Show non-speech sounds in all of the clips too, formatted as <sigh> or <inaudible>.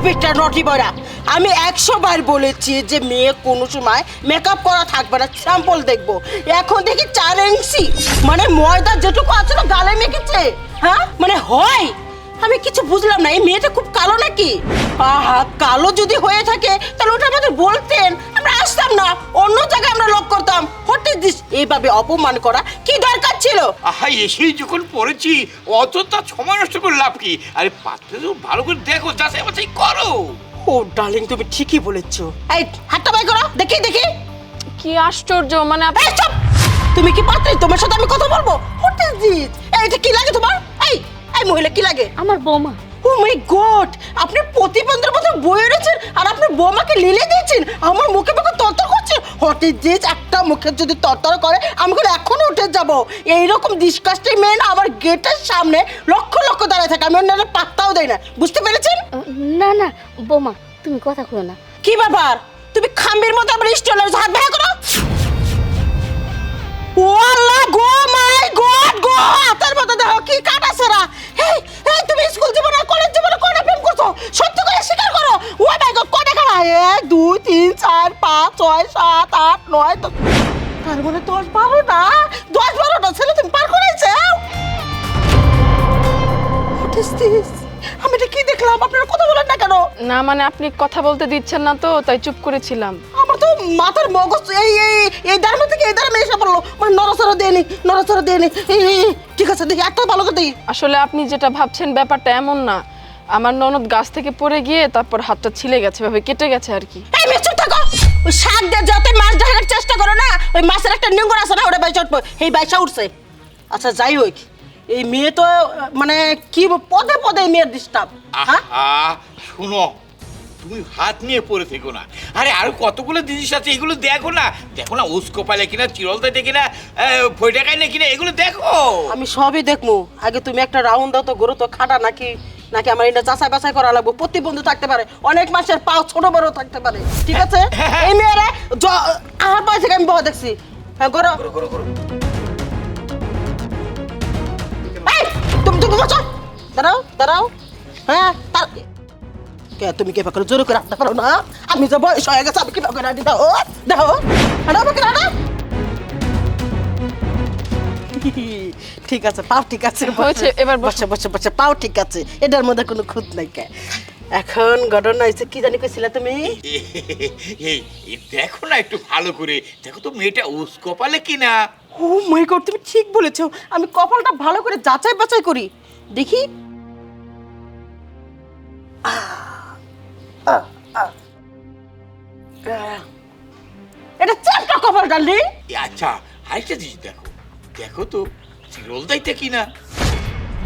স্টুপিডটা নটি বয়রা আমি একশো বার বলেছি যে মেয়ে কোনো সময় মেকআপ করা থাকবে না। স্যাম্পল দেখব। এখন দেখি চার ইঞ্চি মানে ময়দা যেটুকু আছে না, গালে মেখেছে। হ্যাঁ? মানে হয়। আমি কিছু বুঝলাম না। এই মেয়েটা খুব কালো নাকি? আহা, কালো যদি হয়ে থাকে, তাহলে ওটা আমাদের বলতেন। আমরা আসতাম না। অন্য জায়গায় আমরা লক করতাম। দিস এইভাবে অপমান করা কি দরকার ছিল? আহা এসেই যখন পড়েছি অতটা সময় নষ্ট করে লাভ কি? আরে পাত্রে তো ভালো করে দেখো যাচাই বাছাই করো। ও ডার্লিং তুমি ঠিকই বলেছ। এই হাতটা বাই করো দেখি দেখি। কি আশ্চর্য মানে চুপ! তুমি কি পাত্রী? তোমার সাথে আমি কথা বলব? হোয়াট ইজ দিস এটা কি লাগে তোমার? এই এই মহিলা কি লাগে? আমার বৌমা। ও মাই গড আপনি প্রতিবন্ধের মতো বই এনেছেন আর আপনার বৌমাকে লিলে দিয়েছেন। আমার মুখে মুখে তরতর ইজ দিস একটা মুখে যদি তরতর করে আমি করে এখনও উঠে যাব। এইরকম ডিসকাস্টিং মেন আমার গেটের সামনে লক্ষ লক্ষ দাঁড়ায় থাকে। আমি অন্যের পাত্তাও দেয় না। বুঝতে পেরেছেন? না না বৌমা তুমি কথা কো না। কি ব্যাপার? তুমি খাম্বির মতো আমার স্টলের হাত ভেঙে করো। ওয়াল্লা গো মাই গড গো হাতের মতো দেখো কি কাটা সেরা। এই এই তুমি স্কুল জীবনে কলেজ জীবনে কোনে প্রেম করছ? সত্যি করে স্বীকার করো ও মাই গড কটা খাড়া এক দুই তিন চার পাঁচ ছয় সাত আট নয় দশ। তার মানে দশ বারো না? দশ বারোটা ছেলে তুমি পার করেছে? আমি এটা কি দেখলাম? আপনারা কথা বলেন না কেন? না মানে আপনি কথা বলতে দিচ্ছেন না তো তাই চুপ করেছিলাম। আমার তো মাথার মগজ এই এই এই দাঁড়ানো থেকে এই দাঁড়ানো এসে পড়ল। মানে নড়াচড়া দেয়নি নড়াচড়া দেয়নি। ঠিক আছে দেখি একটা ভালো করে দিই আসলে আপনি যেটা ভাবছেন ব্যাপারটা এমন না। আমার ননদ গাছ থেকে পড়ে গিয়ে তারপর হাতটা ছিলে গেছে ভাবে কেটে গেছে আর কি। এই মেয়ে চুপ থাকো! ওই শাক দিয়ে যত মাছ ধরার চেষ্টা করো না ওই মাছের একটা নিঙ্গর আছে না ওটা বাইচা উঠবো এই বাইচা উঠছে। আচ্ছা যাই হোক এই মেয়ে তো মানে কি পদে পদে মেয়ের ডিস্টার্ব হ্যাঁ? শুনো তুমি হাত নিয়ে পড়ে থেকো না। আরে আরও কতগুলো জিনিস আছে এগুলো দেখো না। দেখো না উস্কো পালে কিনা চিরলতাতে কিনা ফৈটাকায় না কিনা এগুলো দেখো। আমি সবই দেখব আগে তুমি একটা রাউন্ড দাও তো গরু তো খাটা নাকি? নাকি আমার এটা যাচাই বাছাই করা লাগবে? প্রতিবন্ধু থাকতে পারে। অনেক মাসের পাও ছোট বড় থাকতে পারে। ঠিক আছে? <laughs> এই মেয়েরা আমার বয়স থেকে আমি বাবা দেখছি। হ্যাঁ গরো করো করো করো। এই, তুমি তুমি বসো দাঁড়াও দাঁড়াও। হ্যাঁ তার কে তুমি কে পাকড় জোরে করে রাখতে পারো না? আমি যে বয়স হয়ে গেছে আমি কি দাও হাঁটা আমাকে হাঁটা ঠিক আছে পাও ঠিক আছে এবার বসে। বসে বসে পাও ঠিক আছে। এটার মধ্যে কোনো খুঁত নাই কে। এখন ঘটনা হয়েছে কি জানি কইছিলে তুমি? এই এই দেখো না একটু ভালো করে। দেখো তো মেয়েটা উস্কো পালে কিনা। ও মাই গড তুমি ঠিক বলেছ। আমি কপালটা ভালো করে যাচাই বাছাই করি। দেখি। এটা চারটা কপাল ডালি আচ্ছা আরেকটা জিনিস দেখো। দেখো তো চিরলদাইতে কিনা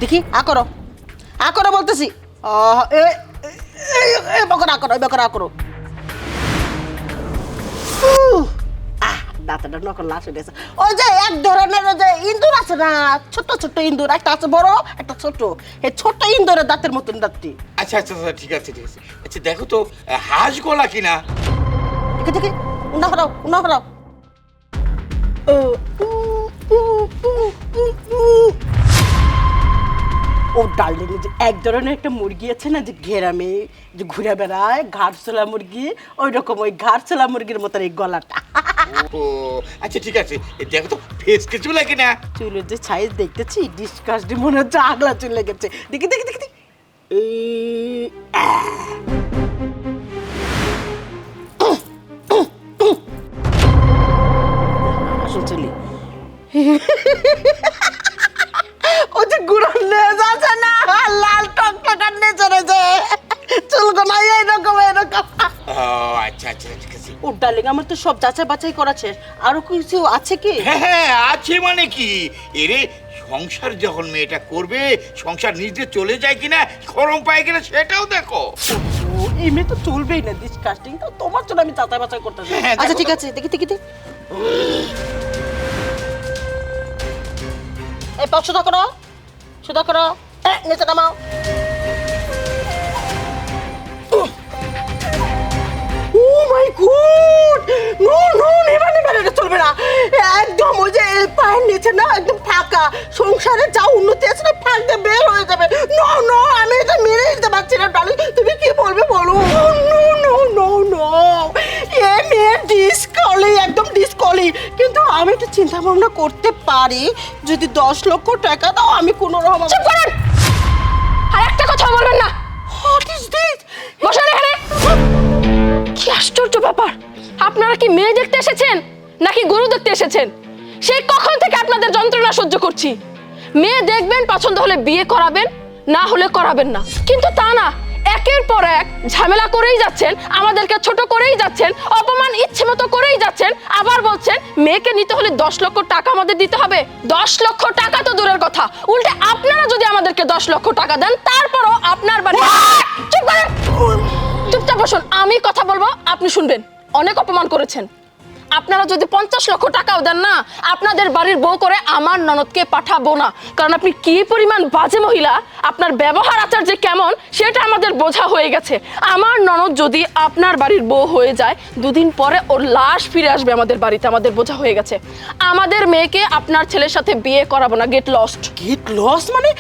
দেখি আ করো। আ করো বলতেছি। এ এ- এ- এ বকর আ করো এ বকর আ করো। দাঁতটা নকল লাশ হয়ে গেছে। ওই যে এক ধরনের যে ইন্দুর আছে না ছোট ছোট ইন্দুর একটা আছে বড় একটা ছোট। এই ছোট ইন্দুরের দাঁতের মতন দাঁতটি। আচ্ছা আচ্ছা আচ্ছা, ঠিক আছে ঠিক আছে। আচ্ছা দেখো তো হাঁস গলা কিনা? দেখি দেখি উন্না হরাও উন্না হরাও ও, ডার্লিং যে এক ধরনের একটা মুরগি আছে না যে ঘেরামে যে ঘুরে বেড়ায় ঘাটছলা মুরগি ওই রকম ওই ঘাটছলা মুরগির মতন এই গলাটা। ও আচ্ছা ঠিক আছে এ দেখো তো ফেসকে চুলা কিনা চুলের যে সাইজ দেখতেছি ডিসকাস্টি মনে হচ্ছে আগলা চুল লেগেছে। দেখি দেখি দেখি দেখি। চুলগুলো এইরকম এরকম ও আচ্ছা আচ্ছা ঠিক আছে ও ডার্লিং আমার তো সব যাচাই বাছাই করা শেষ। আরও কিছু আছে কি? হ্যাঁ হ্যাঁ আছে মানে কি? এরে সংসার যখন মেয়েটা করবে সংসার নিজে চলে যায় কিনা খরম পায় কিনা সেটাও দেখো। এই মেয়ে তো চলবেই না ডিসকাস্টিং তো তোমার জন্য আমি যাচাই বাছাই করতে হ্যাঁ, আচ্ছা ঠিক আছে দেখি দেখি এই পাঁচ সুদা করো। সুদা করো। নিচে নামাও। My good no no never never এটা চলবে না। একদম ওই যে পায়ের নিচে না একদম ফাঁকা। সংসারে যা উন্নতি আছে না ফাঁক দিয়ে বের হয়ে যাবে। নো নো আমি এটা মেরে নিতে পারছি না ডালি তুমি কি বলবে বলো? নো নো নো নো এ মেয়ে ডিসকলি একদম ডিসকলি কিন্তু আমি একটু চিন্তা ভাবনা করতে পারি যদি দশ লক্ষ টাকা দাও আমি কোনো রকম আর একটা কথা বলবেন না। হোয়াট ইজ দিস বসেন এখানে। কি আশ্চর্য ব্যাপার? আপনারা কি মেয়ে দেখতে এসেছেন নাকি গরু দেখতে এসেছেন? সেই কখন থেকে আপনাদের যন্ত্রণা সহ্য করছি? মেয়ে দেখবেন পছন্দ হলে বিয়ে করাবেন না হলে করাবেন না। কিন্তু তা না একের পর এক ঝামেলা করেই যাচ্ছেন আমাদেরকে ছোট করেই যাচ্ছেন অপমান ইচ্ছে মতো করেই যাচ্ছেন আবার বলছেন মেয়েকে নিতে হলে দশ লক্ষ টাকা আমাদের দিতে হবে। দশ লক্ষ টাকা তো দূরের কথা। উল্টে আপনারা যদি আমাদেরকে দশ লক্ষ টাকা দেন তারপরও আপনার বাড়ি চুপ করেন! চুপচাপ বসুন, আমি কথা বলব, আপনি শুনবেন। অনেক অপমান করেছেন। আপনারা যদি পঞ্চাশ লক্ষ টাকাও দেন না, আপনাদের বাড়ির বউ করে আমার ননদকে পাঠাবো না। কারণ আপনি কি পরিমাণ বাজে মহিলা, আপনার ব্যবহার আচার যে কেমন, সেটা আমাদের বোঝা হয়ে গেছে। আমার ননদ যদি আপনার বাড়ির বউ হয়ে যায়, দুদিন পরে ওর লাশ ফিরে আসবে আমাদের বাড়িতে, আমাদের বোঝা হয়ে গেছে। আমাদের মেয়েকে আপনার ছেলের সাথে বিয়ে করাবো না গেট লস্ট গেট লস মানে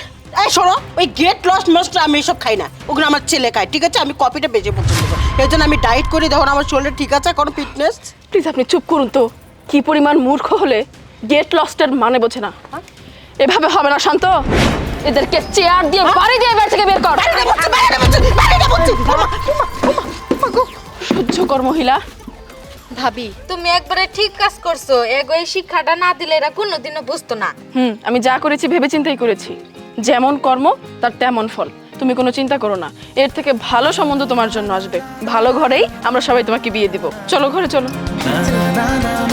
এই শোনো ওই গেট লস মাস্ট আমি এসব খাই না। ওগুলো আমার ছেলে খায় ঠিক আছে? আমি কপিটা বেজে পছন্দ করি এই জন্য আমি ডায়েট করি যখন আমার শরীর ঠিক আছে কোনো ফিটনেস প্লিজ আপনি চুপ করুন তো। কি পরিমাণ মূর্খ হলে গেট লস্টের মানে বোঝে না। এভাবে হবে না শান্ত। এদেরকে চেয়ার দিয়ে বাড়ি দিয়ে বাড়ি থেকে বের কর। সহ্য কর মহিলা। ভাবি তুমি একবারে ঠিক কাজ করছ। এগো এই শিক্ষাটা না দিলে এরা কোনোদিনও বুঝতো না। হুম আমি যা করেছি ভেবে চিন্তাই করেছি। যেমন কর্ম, তার তেমন ফল। তুমি কোনো চিন্তা করো না। এর থেকে ভালো সম্বন্ধ তোমার জন্য আসবে। ভালো ঘরেই আমরা সবাই তোমাকে বিয়ে দিব। চলো ঘরে চলো। na